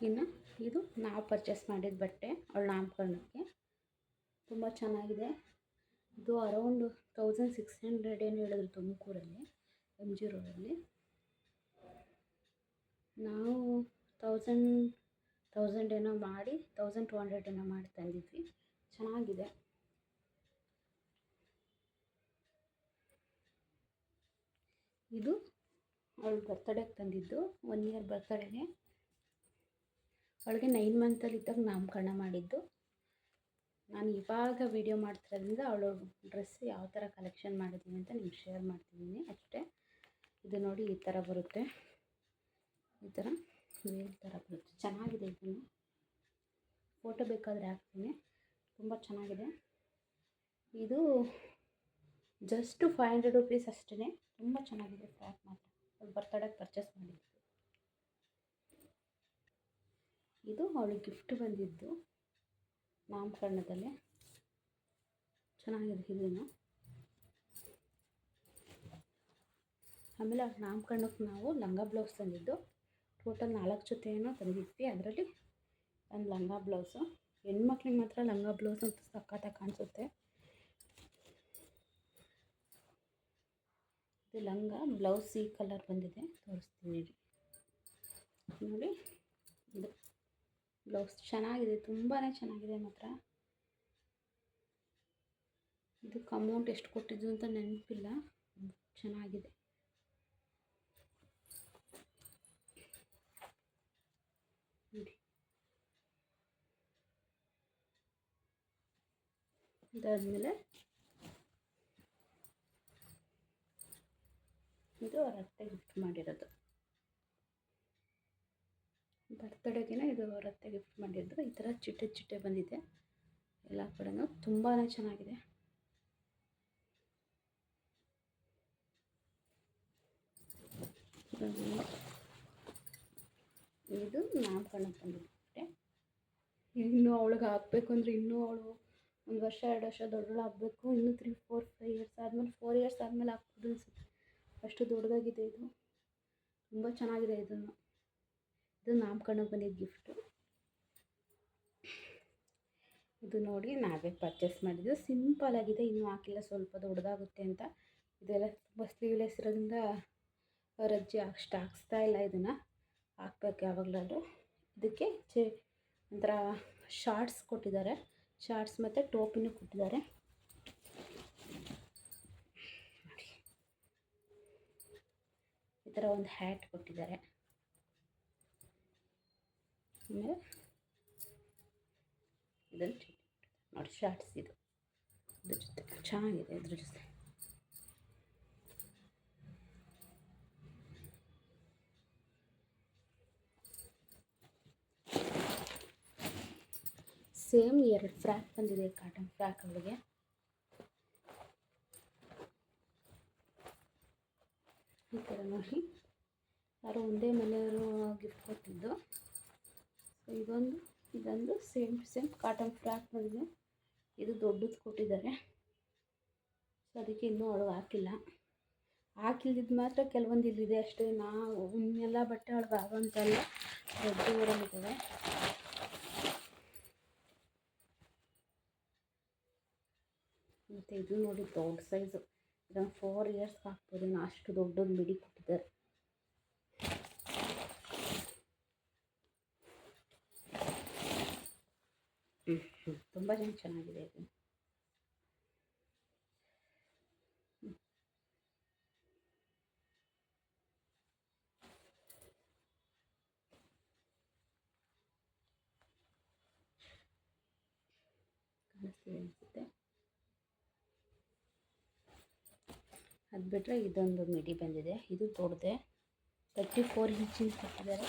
ಇನ್ನು ಇದು ನಾವು ಪರ್ಚೇಸ್ ಮಾಡಿದ ಬಟ್ಟೆ, ಅವಳ ನಾಮಕರಣಕ್ಕೆ. ತುಂಬ ಚೆನ್ನಾಗಿದೆ. ಇದು ಅರೌಂಡ್ ತೌಸಂಡ್ ಸಿಕ್ಸ್ ಹಂಡ್ರೆಡ್ ಏನು ಹೇಳಿದ್ರು ತುಮಕೂರಲ್ಲಿ ಎಂ ಜಿ ರೋಡಲ್ಲಿ. ನಾವು ತೌಸಂಡ್ ತೌಸಂಡ್ ಏನೋ ಮಾಡಿ ತೌಸಂಡ್ ಟು ಹಂಡ್ರೆಡ್ ಏನೋ ಮಾಡಿ ತಂದಿದ್ವಿ. ಚೆನ್ನಾಗಿದೆ. ಇದು ಅವಳು ಬರ್ತಡೇಗೆ ತಂದಿದ್ದು ಒನ್ ಇಯರ್ ಬರ್ತಡೇಗೆ ಅವಳಿಗೆ ನೈನ್ ಮಂತಲ್ಲಿ ಇದ್ದಾಗ ನಾಮಕರಣ ಮಾಡಿದ್ದು. ನಾನು ಇವಾಗ ವೀಡಿಯೋ ಮಾಡ್ತಿರೋದ್ರಿಂದ ಅವಳು ಡ್ರೆಸ್ ಯಾವ ಥರ ಕಲೆಕ್ಷನ್ ಮಾಡಿದ್ದೀನಿ ಅಂತ ನಿಮ್ಗೆ ಶೇರ್ ಮಾಡ್ತಿದ್ದೀನಿ ಅಷ್ಟೇ. ಇದು ನೋಡಿ ಈ ಥರ ಬರುತ್ತೆ. ಈ ಥರ ವೇಲ್ ಥರ ಬರುತ್ತೆ. ಚೆನ್ನಾಗಿದೆ ಇದನ್ನು. ಫೋಟೋ ಬೇಕಾದರೆ ಹಾಕ್ತೀನಿ. ತುಂಬ ಚೆನ್ನಾಗಿದೆ. ಇದು ಜಸ್ಟು ಫೈವ್ ಹಂಡ್ರೆಡ್ ರುಪೀಸ್ ಅಷ್ಟೇ ತುಂಬ ಚೆನ್ನಾಗಿದೆ ಫ್ರಾಕ್ ಮಾತ್ರ. ಬರ್ತಡೇಗೆ ಪರ್ಚೇಸ್ ಮಾಡಿದ್ದು. ಇದು ಅವಳಿಗೆ ಗಿಫ್ಟ್ ಬಂದಿದ್ದು. ನಾಮಕರಣದಲ್ಲೇ. ಚೆನ್ನಾಗಿದೆ ಇದನ್ನು ಆಮೇಲೆ ಅವ್ಳ ನಾಮಕರಣಕ್ಕೆ ನಾವು ಲಂಗ ಬ್ಲೌಸ್ ತಂದಿದ್ದು. ಟೋಟಲ್ ನಾಲ್ಕು ಜೊತೆಯನ್ನು ತಂದಿದ್ವಿ ಅದರಲ್ಲಿ ಒಂದು ಲಂಗ ಬ್ಲೌಸು ಹೆಣ್ಮಕ್ಳಿಗೆ ಮಾತ್ರ ಲಂಗ ಬ್ಲೌಸ್ ಅಂತ ಸಖತ್ತಾಗಿ ಕಾಣಿಸುತ್ತೆ. ಇದು ಲಂಗ ಬ್ಲೌಸ್ ಈ ಕಲರ್ ಬಂದಿದೆ. ತೋರಿಸ್ತೀನಿ ನೋಡಿ. ಇದು ಬ್ಲೌಸ್ ಚೆನ್ನಾಗಿದೆ ತುಂಬಾ ಚೆನ್ನಾಗಿದೆ ಮಾತ್ರ. ಇದಕ್ಕೆ ಅಮೌಂಟ್ ಎಷ್ಟು ಕೊಟ್ಟಿದ್ದು ಅಂತ ನೆನಪಿಲ್ಲ. ಚೆನ್ನಾಗಿದೆ. ಇದಾದ್ಮೇಲೆ ಇದು ರಟ್ಟೆ ಗಿಫ್ಟ್ ಮಾಡಿರೋದು. ಬರ್ತಡೇಗೆ ಇದು ರತ್ತೆ ಗಿಫ್ಟ್ ಮಾಡಿದ್ದು ಈ ಥರ ಚಿಟ್ಟೆ ಚಿಟ್ಟೆ ಬಂದಿದೆ. ಎಲ್ಲ ಕಡೆನೂ ತುಂಬಾ ಚೆನ್ನಾಗಿದೆ. ಇದು ನಾನು ಕಣ್ಕೊಂಡಿದ್ದೆ ಇನ್ನೂ ಅವಳಿಗೆ ಹಾಕ್ಬೇಕು ಅಂದರೆ ಇನ್ನೂ ಅವಳು ಒಂದು ವರ್ಷ, ಎರಡು ವರ್ಷ ದೊಡ್ಡಳು ಆಗಬೇಕು. ಇನ್ನೂ ತ್ರೀ ಫೋರ್ ಫೈವ್ ಇಯರ್ಸ್ ಆದಮೇಲೆ ಫೋರ್ ಇಯರ್ಸ್ ಆದಮೇಲೆ ಹಾಕ್ಬೋದು ಅನಿಸುತ್ತೆ. ಅಷ್ಟು ದೊಡ್ಡದಾಗಿದೆ ಇದು. ತುಂಬ ಚೆನ್ನಾಗಿದೆ ಇದನ್ನು. ಇದು ನಾಮಕರಣಕ್ಕೆ ಬಂದಿದ್ದ ಗಿಫ್ಟು ಇದು ನೋಡಿ ನಾವೇ ಪರ್ಚೇಸ್ ಮಾಡಿದ್ದು. ಸಿಂಪಲ್ ಆಗಿದೆ, ಇನ್ನೂ ಹಾಕಿಲ್ಲ, ಸ್ವಲ್ಪ ದೊಡ್ಡದಾಗುತ್ತೆ ಅಂತ. ಇದೆಲ್ಲ ತುಂಬ ಸ್ಲೀವ್ಲೆಸ್ ಇರೋದ್ರಿಂದ ಅವ್ರ ಅಜ್ಜಿ ಅಷ್ಟು ಹಾಕ್ಸ್ತಾ ಇಲ್ಲ ಇದನ್ನು. ಹಾಕ್ಬೇಕು ಯಾವಾಗಲಾದರೂ. ಇದಕ್ಕೆ ಚೆ, ಒಂಥರ ಶಾರ್ಟ್ಸ್ ಕೊಟ್ಟಿದ್ದಾರೆ. ಶಾರ್ಟ್ಸ್ ಮತ್ತು ಟೋಪಿನೂ ಕೊಟ್ಟಿದ್ದಾರೆ. ಈ ಥರ ಒಂದು ಹ್ಯಾಟ್ ಕೊಟ್ಟಿದ್ದಾರೆ. ಆಮೇಲೆ ಇದನ್ನು ಚಟ್ನಿ ನೋಡಿ ಶಾರ್ಟ್ಸ್ ಇದು. ಇದ್ರ ಜೊತೆ ಚೆನ್ನಾಗಿದೆ ಇದ್ರ ಜೊತೆ. ಸೇಮ್ ಎರಡು ಫ್ರಾಕ್ ಬಂದಿದೆ ಕಾಟನ್ ಫ್ರಾಕ್ ಅವಳಿಗೆ. ಈ ಥರ ನೋಡಿ. ಯಾರೋ ಒಂದೇ ಮನೆಯವರು ಗಿಫ್ಟ್ ಕೊಟ್ಟಿದ್ದು. ಇದೊಂದು ಇದೊಂದು ಸೇಮ್ ಸೇಮ್ ಕಾಟನ್ ಫ್ರಾಕ್ ಬಂದಿದೆ ಇದು ದೊಡ್ಡದು ಕೊಟ್ಟಿದ್ದಾರೆ. ಸೊ ಅದಕ್ಕೆ ಇನ್ನೂ ಅವಳಿಗೆ ಹಾಕಿಲ್ಲ. ಹಾಕಿಲ್ದಿದ್ದು ಮಾತ್ರ ಕೆಲವೊಂದು ಇಲ್ಲಿದೆ ಅಷ್ಟೇ. ನಾವು, ಇನ್ನೆಲ್ಲ ಬಟ್ಟೆ ಅವಳಿಗೆ ಆಗೋಂಥಲ್ಲ ದೊಡ್ಡ ಊರಲ್ಲಿದ್ದಾವೆ ಮತ್ತು ಇದು ನೋಡಿ ದೊಡ್ಡ ಸೈಜು ಇದನ್ನು ಫೋರ್ ಇಯರ್ಸ್ಗೆ ಹಾಕ್ಬೋದು. ಅಷ್ಟು ದೊಡ್ಡದು ಮಿಡಿ ಕೊಟ್ಟಿದ್ದಾರೆ. ತುಂಬ ಜನ ಚೆನ್ನಾಗಿದೆ ಇದು. ಅನಿಸುತ್ತೆ. ಅದು ಬಿಟ್ಟರೆ ಇದೊಂದು ಮಿಡಿ ಬಂದಿದೆ. ಇದು ದೊಡ್ಡದೆ. ತರ್ಟಿ ಫೋರ್ ಇಂಚಿನ ಕೊಟ್ಟಿದ್ದಾರೆ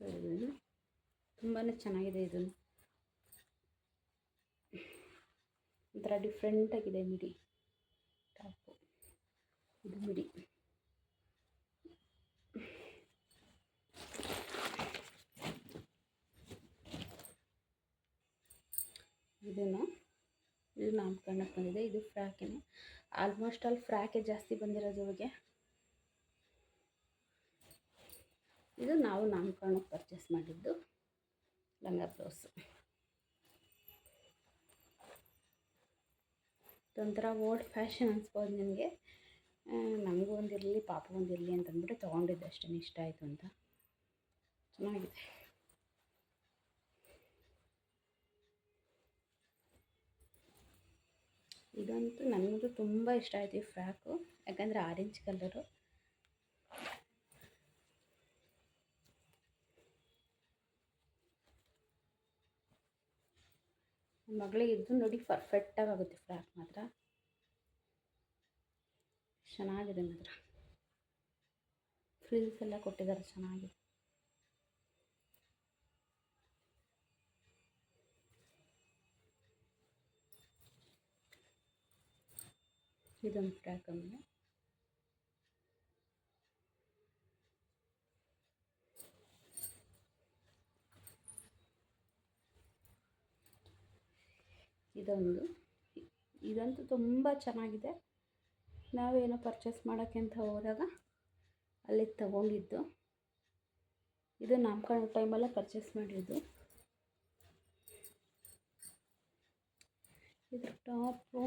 ಸೊ ಇದನ್ನು ತುಂಬಾ ಚೆನ್ನಾಗಿದೆ ಇದು ಒಂಥರ ಡಿಫ್ರೆಂಟಾಗಿದೆ ಮಿಡಿ ಟಾಪು ಇದು ಮಿಡಿ ಇದನ್ನು ಇದು ನಾಮಕರಣಕ್ಕೆ ಬಂದಿದೆ. ಇದು ಫ್ರಾಕೇನೆ ಆಲ್ಮೋಸ್ಟ್ ಆಲ್ ಫ್ರಾಕೆ ಜಾಸ್ತಿ ಬಂದಿರೋದು ಇವಾಗೆ. ಇದು ನಾವು ನಾಮಕರಣಕ್ಕೆ ಪರ್ಚೇಸ್ ಮಾಡಿದ್ದು. ಲಂಗ ಬ್ಲೌಸ್ ಇದೊಂಥರ ಓಲ್ಡ್ ಫ್ಯಾಷನ್ ಅನ್ಸ್ಬೋದು ನನಗೆ ನಮಗೂ ಒಂದಿರಲಿ ಪಾಪ ಒಂದು ಇರಲಿ ಅಂತಂದ್ಬಿಟ್ಟು ತೊಗೊಂಡಿದ್ದೆ ಅಷ್ಟೇ ಇಷ್ಟ ಆಯಿತು ಅಂತ. ಚೆನ್ನಾಗಿದೆ. ಇದಂತೂ ನನಗೂ ತುಂಬ ಇಷ್ಟ ಆಯಿತು ಈ ಫ್ರಾಕು. ಯಾಕಂದರೆ ಆರೆಂಜ್ ಕಲರು. ಮಗಳಿಗೆ ಇದು ನೋಡಿ ಪರ್ಫೆಕ್ಟಾಗಿ ಆಗುತ್ತೆ ಫ್ರಾಕ್ ಮಾತ್ರ. ಚೆನ್ನಾಗಿದೆ ಮಾತ್ರ. ಫ್ರಿಲ್ಸ್ ಎಲ್ಲ ಕೊಟ್ಟಿದ್ದಾರೆ, ಚೆನ್ನಾಗಿದೆ. ಇದೊಂದು ಫ್ರಾಕ್ ಆಮೇಲೆ. ಇದೊಂದು. ಇದಂತೂ ತುಂಬ ಚೆನ್ನಾಗಿದೆ. ನಾವೇನೋ ಪರ್ಚೇಸ್ ಮಾಡೋಕ್ಕೆ ಅಂತ ಹೋದಾಗ ಅಲ್ಲಿ ತಗೊಂಡಿದ್ದು. ಇದು ನಾಮಕರಣ ಟೈಮಲ್ಲೇ ಪರ್ಚೇಸ್ ಮಾಡಿದ್ದು. ಇದು ಟಾಪು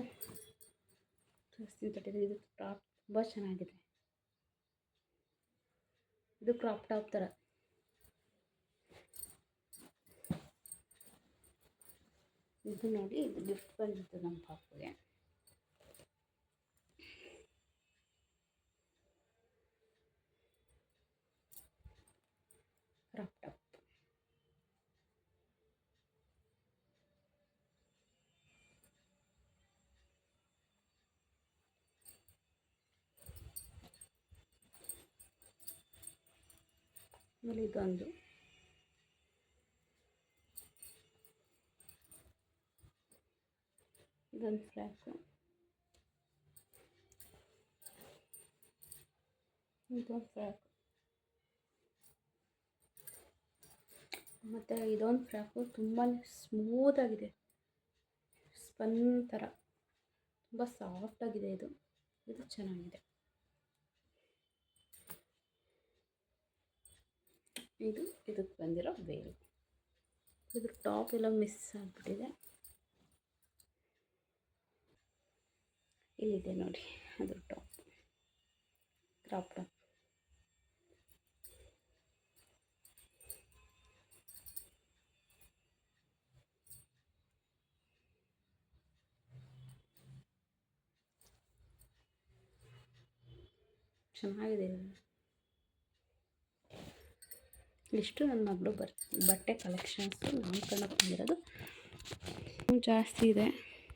ತೋರಿಸ್ತೀನಿ ಇದು ಟಾಪ್ ತುಂಬ ಚೆನ್ನಾಗಿದೆ. ಇದು ಕ್ರಾಪ್ ಟಾಪ್ ಥರ. ಇದು ನೋಡಿ ಇದು ಗಿಫ್ಟ್ ಬಂದಿತ್ತು ನಮ್ಮ ಪಾಪುಗೆ. ಟಾಪ್ ಆಮೇಲೆ ಇದೊಂದು. ಇದೊಂದು ಫ್ರಾಕು ಇದೊಂದು ಫ್ರಾಕು ಮತ್ತು ಇದೊಂದು ಫ್ರಾಕು ತುಂಬಾ ಸ್ಮೂತಾಗಿದೆ ಸ್ಪನ್ ಥರ ತುಂಬ ಸಾಫ್ಟಾಗಿದೆ ಇದು. ಇದು ಚೆನ್ನಾಗಿದೆ. ಇದು ಇದಕ್ಕೆ ಬಂದಿರೋ ವೇಲ್ ಇದ್ರ ಟಾಪ್ ಎಲ್ಲ ಮಿಸ್ ಆಗಿಬಿಟ್ಟಿದೆ. ಇಲ್ಲಿದೆ ನೋಡಿ, ಅದು ಟಾಪ್ ಕ್ರಾಪ್ ಟಾಪ್ ಚೆನ್ನಾಗಿದೆ. ಇಷ್ಟು ನನ್ನ ಮಗಳು ಬರ್, ಬಟ್ಟೆ ಕಲೆಕ್ಷನ್ಸು ನಾಮಕರಣಕ್ಕೆ ಬಂದಿರೋದು ಜಾಸ್ತಿ ಇದೆ.